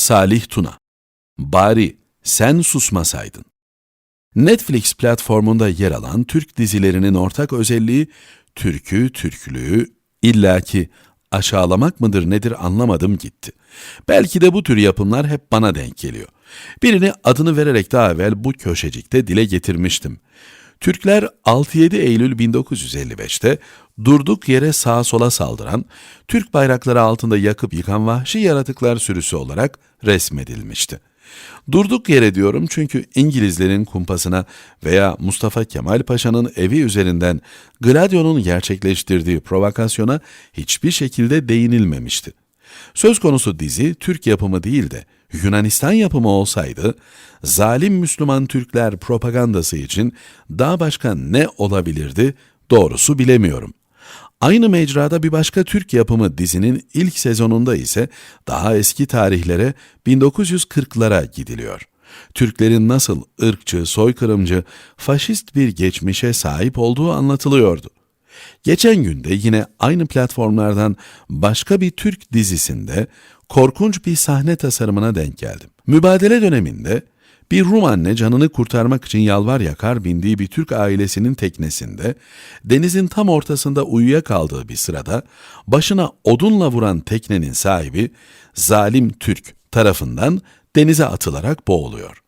Salih Tuna. Bari sen susmasaydın. Netflix platformunda yer alan Türk dizilerinin ortak özelliği türkü, türklüğü, illaki aşağılamak mıdır nedir anlamadım gitti. Belki de bu tür yapımlar hep bana denk geliyor. Birini adını vererek daha evvel bu köşecikte dile getirmiştim. Türkler 6-7 Eylül 1955'te durduk yere sağa sola saldıran, Türk bayrakları altında yakıp yıkan vahşi yaratıklar sürüsü olarak resmedilmişti. Durduk yere diyorum çünkü İngilizlerin kumpasına veya Mustafa Kemal Paşa'nın evi üzerinden Gladio'nun gerçekleştirdiği provokasyona hiçbir şekilde değinilmemişti. Söz konusu dizi Türk yapımı değil de Yunanistan yapımı olsaydı, zalim Müslüman Türkler propagandası için daha başka ne olabilirdi doğrusu bilemiyorum. Aynı mecrada bir başka Türk yapımı dizinin ilk sezonunda ise daha eski tarihlere 1940'lara gidiliyor. Türklerin nasıl ırkçı, soykırımcı, faşist bir geçmişe sahip olduğu anlatılıyordu. Geçen günde yine aynı platformlardan başka bir Türk dizisinde korkunç bir sahne tasarımına denk geldim. Mübadele döneminde bir Rum anne canını kurtarmak için yalvar yakar bindiği bir Türk ailesinin teknesinde denizin tam ortasında uyuyakaldığı bir sırada başına odunla vuran teknenin sahibi zalim Türk tarafından denize atılarak boğuluyor.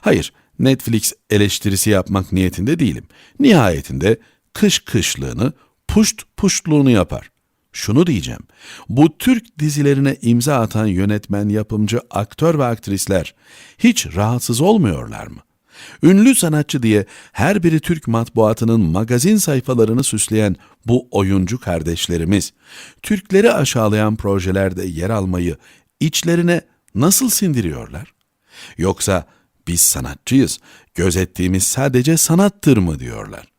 Hayır, Netflix eleştirisi yapmak niyetinde değilim. Nihayetinde kış kışlığını, puşt puştluğunu yapar. Şunu diyeceğim. Bu Türk dizilerine imza atan yönetmen, yapımcı, aktör ve aktrisler hiç rahatsız olmuyorlar mı? Ünlü sanatçı diye her biri Türk matbuatının magazin sayfalarını süsleyen bu oyuncu kardeşlerimiz, Türkleri aşağılayan projelerde yer almayı içlerine nasıl sindiriyorlar? Yoksa biz sanatçıyız, gözettiğimiz sadece sanattır mı diyorlar?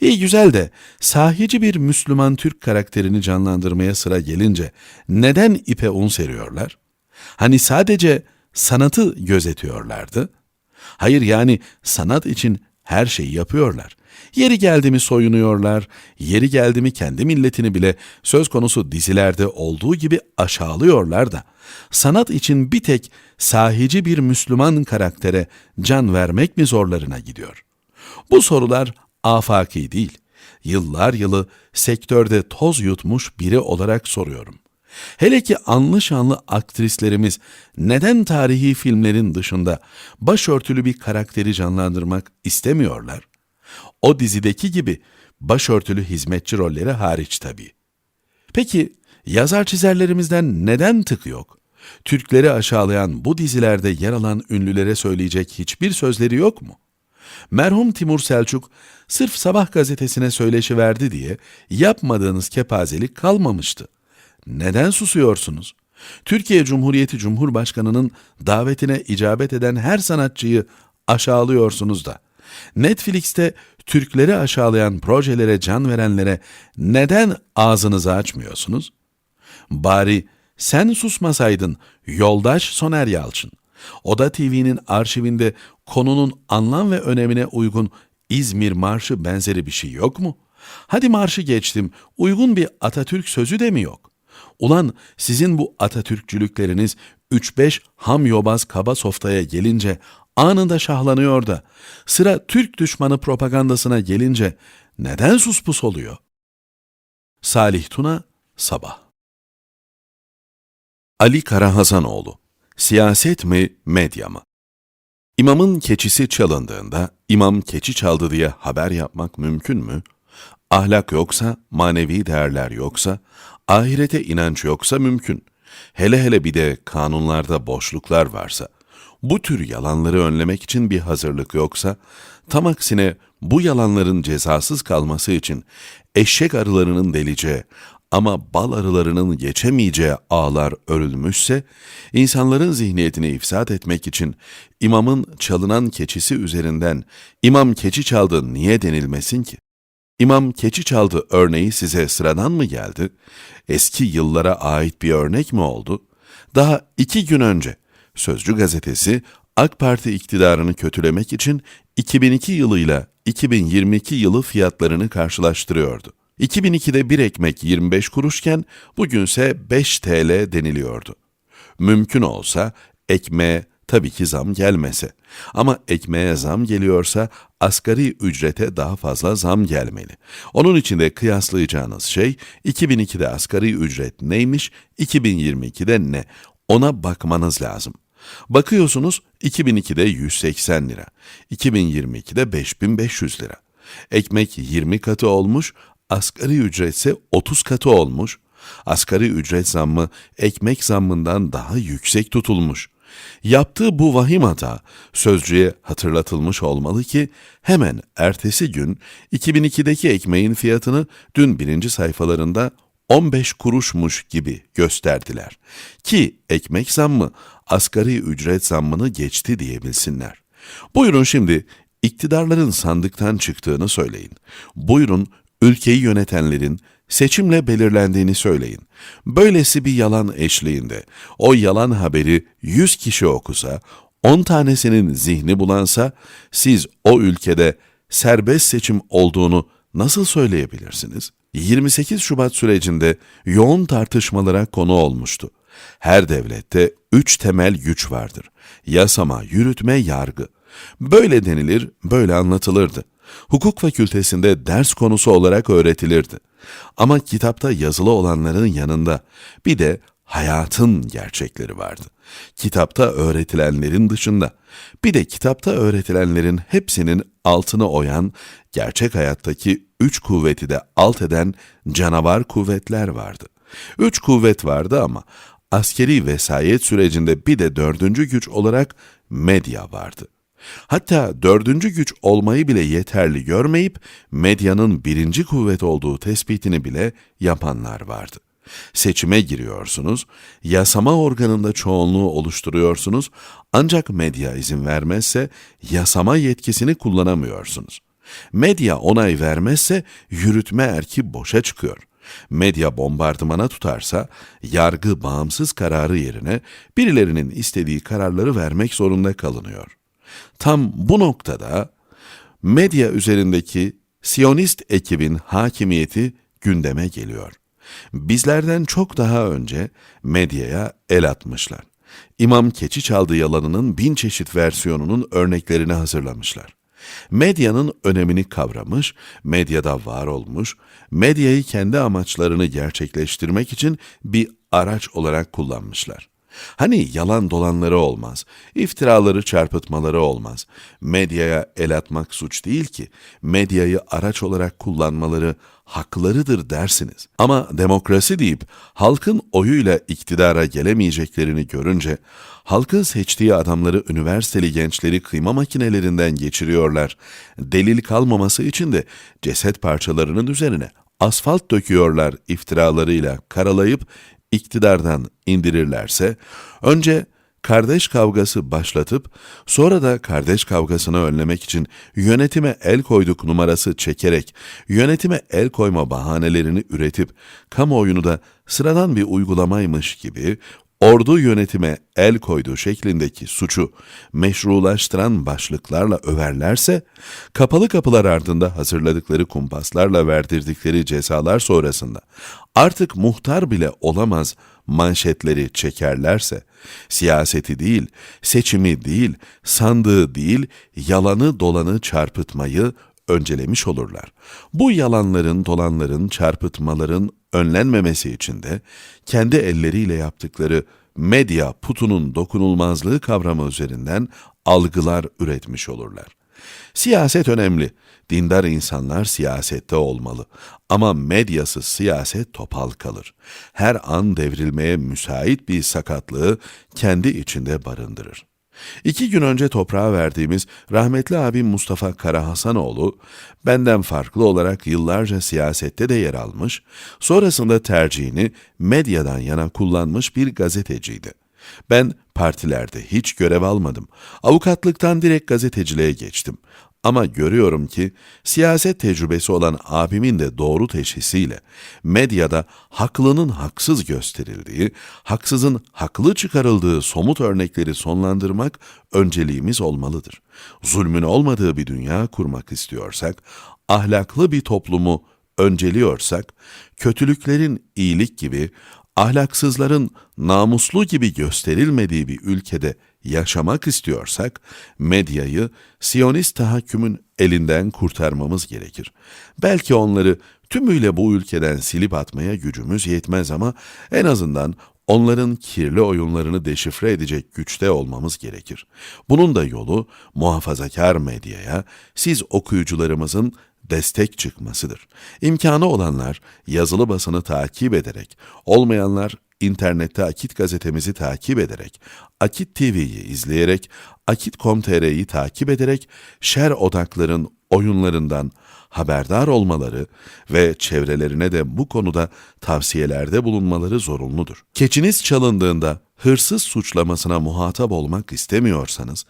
İyi güzel de sahici bir Müslüman Türk karakterini canlandırmaya sıra gelince neden ipe un seriyorlar? Hani sadece sanatı gözetiyorlardı? Hayır yani sanat için her şeyi yapıyorlar. Yeri geldi mi soyunuyorlar, yeri geldi mi kendi milletini bile söz konusu dizilerde olduğu gibi aşağılıyorlar da sanat için bir tek sahici bir Müslüman karaktere can vermek mi zorlarına gidiyor? Bu sorular afaki değil, yıllar yılı sektörde toz yutmuş biri olarak soruyorum. Hele ki anlı şanlı aktrislerimiz neden tarihi filmlerin dışında başörtülü bir karakteri canlandırmak istemiyorlar? O dizideki gibi başörtülü hizmetçi rolleri hariç tabii. Peki yazar çizerlerimizden neden tık yok? Türkleri aşağılayan bu dizilerde yer alan ünlülere söyleyecek hiçbir sözleri yok mu? Merhum Timur Selçuk sırf sabah gazetesine söyleşi verdi diye yapmadığınız kepazelik kalmamıştı. Neden susuyorsunuz? Türkiye Cumhuriyeti Cumhurbaşkanı'nın davetine icabet eden her sanatçıyı aşağılıyorsunuz da. Netflix'te Türkleri aşağılayan projelere can verenlere neden ağzınızı açmıyorsunuz? Bari sen susmasaydın yoldaş Soner Yalçın. Oda TV'nin arşivinde konunun anlam ve önemine uygun İzmir Marşı benzeri bir şey yok mu? Hadi marşı geçtim, uygun bir Atatürk sözü de mi yok? Ulan sizin bu Atatürkçülükleriniz 3-5 ham yobaz kaba softaya gelince anında şahlanıyor da sıra Türk düşmanı propagandasına gelince neden suspus oluyor? Salih Tuna, Sabah Ali Karahasanoğlu Siyaset mi, medya mı? İmamın keçisi çalındığında imam keçi çaldı diye haber yapmak mümkün mü? Ahlak yoksa, manevi değerler yoksa, ahirete inanç yoksa mümkün. Hele hele bir de kanunlarda boşluklar varsa, bu tür yalanları önlemek için bir hazırlık yoksa, tam aksine bu yalanların cezasız kalması için eşek arılarının delice, ama bal arılarının geçemeyeceği ağlar örülmüşse, insanların zihniyetini ifsat etmek için imamın çalınan keçisi üzerinden imam keçi çaldı niye denilmesin ki? İmam keçi çaldı örneği size sıradan mı geldi? Eski yıllara ait bir örnek mi oldu? Daha iki gün önce Sözcü gazetesi AK Parti iktidarını kötülemek için 2002 yılıyla 2022 yılı fiyatlarını karşılaştırıyordu. 2002'de bir ekmek 25 kuruşken bugünse 5 TL deniliyordu. Mümkün olsa ekmeğe tabii ki zam gelmese. Ama ekmeğe zam geliyorsa asgari ücrete daha fazla zam gelmeli. Onun için de kıyaslayacağınız şey 2002'de asgari ücret neymiş, 2022'de ne? Ona bakmanız lazım. Bakıyorsunuz 2002'de 180 lira, 2022'de 5500 lira. Ekmek 20 katı olmuş, asgari ücretse 30 katı olmuş. Asgari ücret zammı ekmek zammından daha yüksek tutulmuş. Yaptığı bu vahim hata sözcüye hatırlatılmış olmalı ki hemen ertesi gün 2002'deki ekmeğin fiyatını dün birinci sayfalarında 15 kuruşmuş gibi gösterdiler. Ki ekmek zammı asgari ücret zammını geçti diyebilsinler. Buyurun şimdi iktidarların sandıktan çıktığını söyleyin. Buyurun ülkeyi yönetenlerin seçimle belirlendiğini söyleyin. Böylesi bir yalan eşliğinde o yalan haberi 100 kişi okusa, 10 tanesinin zihni bulansa siz o ülkede serbest seçim olduğunu nasıl söyleyebilirsiniz? 28 Şubat sürecinde yoğun tartışmalara konu olmuştu. Her devlette üç temel güç vardır. Yasama, yürütme, yargı. Böyle denilir, böyle anlatılırdı. Hukuk fakültesinde ders konusu olarak öğretilirdi. Ama kitapta yazılı olanların yanında bir de hayatın gerçekleri vardı. Kitapta öğretilenlerin dışında bir de kitapta öğretilenlerin hepsinin altını oyan, gerçek hayattaki üç kuvveti de alt eden canavar kuvvetler vardı. Üç kuvvet vardı ama askeri vesayet sürecinde bir de dördüncü güç olarak medya vardı. Hatta dördüncü güç olmayı bile yeterli görmeyip medyanın birinci kuvvet olduğu tespitini bile yapanlar vardı. Seçime giriyorsunuz, yasama organında çoğunluğu oluşturuyorsunuz ancak medya izin vermezse yasama yetkisini kullanamıyorsunuz. Medya onay vermezse yürütme erki boşa çıkıyor. Medya bombardımana tutarsa yargı bağımsız kararı yerine birilerinin istediği kararları vermek zorunda kalınıyor. Tam bu noktada medya üzerindeki Siyonist ekibin hakimiyeti gündeme geliyor. Bizlerden çok daha önce medyaya el atmışlar. İmam Keçi çaldı yalanının bin çeşit versiyonunun örneklerini hazırlamışlar. Medyanın önemini kavramış, medyada var olmuş, medyayı kendi amaçlarını gerçekleştirmek için bir araç olarak kullanmışlar. Hani yalan dolanları olmaz, iftiraları çarpıtmaları olmaz. Medyaya el atmak suç değil ki, medyayı araç olarak kullanmaları haklarıdır dersiniz. Ama demokrasi deyip halkın oyuyla iktidara gelemeyeceklerini görünce, halkın seçtiği adamları üniversiteli gençleri kıyma makinelerinden geçiriyorlar. Delil kalmaması için de ceset parçalarının üzerine asfalt döküyorlar iftiralarıyla karalayıp iktidardan indirirlerse, önce kardeş kavgası başlatıp sonra da kardeş kavgasını önlemek için yönetime el koyduk numarası çekerek yönetime el koyma bahanelerini üretip kamuoyunu da sıradan bir uygulamaymış gibi ordu yönetime el koyduğu şeklindeki suçu meşrulaştıran başlıklarla överlerse, kapalı kapılar ardında hazırladıkları kumpaslarla verdirdikleri cezalar sonrasında artık muhtar bile olamaz manşetleri çekerlerse, siyaseti değil, seçimi değil, sandığı değil, yalanı dolanı çarpıtmayı öncelemiş olurlar. Bu yalanların, dolanların, çarpıtmaların önlenmemesi için de kendi elleriyle yaptıkları medya putunun dokunulmazlığı kavramı üzerinden algılar üretmiş olurlar. Siyaset önemli. Dindar insanlar siyasette olmalı. Ama medyasız siyaset topal kalır. Her an devrilmeye müsait bir sakatlığı kendi içinde barındırır. İki gün önce toprağa verdiğimiz rahmetli abim Mustafa Karahasanoğlu, benden farklı olarak yıllarca siyasette de yer almış, sonrasında tercihini medyadan yana kullanmış bir gazeteciydi. Ben partilerde hiç görev almadım. Avukatlıktan direkt gazeteciliğe geçtim. Ama görüyorum ki siyaset tecrübesi olan abimin de doğru teşhisiyle medyada haklının haksız gösterildiği, haksızın haklı çıkarıldığı somut örnekleri sonlandırmak önceliğimiz olmalıdır. Zulmün olmadığı bir dünya kurmak istiyorsak, ahlaklı bir toplumu önceliyorsak, kötülüklerin iyilik gibi, ahlaksızların namuslu gibi gösterilmediği bir ülkede yaşamak istiyorsak, medyayı Siyonist tahakkümün elinden kurtarmamız gerekir. Belki onları tümüyle bu ülkeden silip atmaya gücümüz yetmez ama en azından onların kirli oyunlarını deşifre edecek güçte olmamız gerekir. Bunun da yolu muhafazakar medyaya, siz okuyucularımızın destek çıkmasıdır. İmkanı olanlar yazılı basını takip ederek, olmayanlar internette Akit gazetemizi takip ederek, Akit TV'yi izleyerek, Akit.com.tr'yi takip ederek şer odakların oyunlarından haberdar olmaları ve çevrelerine de bu konuda tavsiyelerde bulunmaları zorunludur. Keçiniz çalındığında hırsız suçlamasına muhatap olmak istemiyorsanız,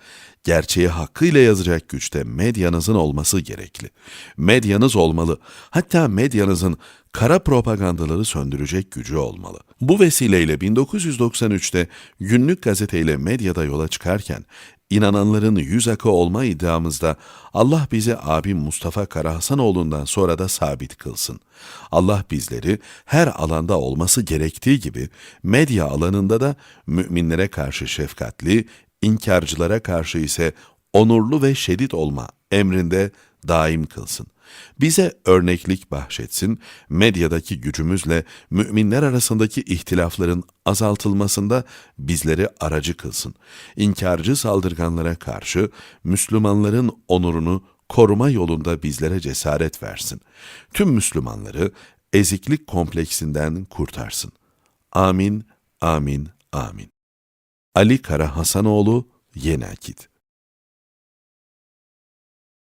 gerçeği hakkıyla yazacak güçte medyanızın olması gerekli. Medyanız olmalı, hatta medyanızın kara propagandaları söndürecek gücü olmalı. Bu vesileyle 1993'te günlük gazeteyle medyada yola çıkarken, İnananların yüz akı olma iddiamızda Allah bizi abim Mustafa Karahasanoğlu'ndan sonra da sabit kılsın. Allah bizleri her alanda olması gerektiği gibi medya alanında da müminlere karşı şefkatli, inkarcılara karşı ise onurlu ve şedid olma emrinde daim kılsın. Bize örneklik bahşetsin, medyadaki gücümüzle müminler arasındaki ihtilafların azaltılmasında bizleri aracı kılsın. İnkarcı saldırganlara karşı Müslümanların onurunu koruma yolunda bizlere cesaret versin. Tüm Müslümanları eziklik kompleksinden kurtarsın. Amin, amin, amin. Ali Kara Hasanoğlu, Yeni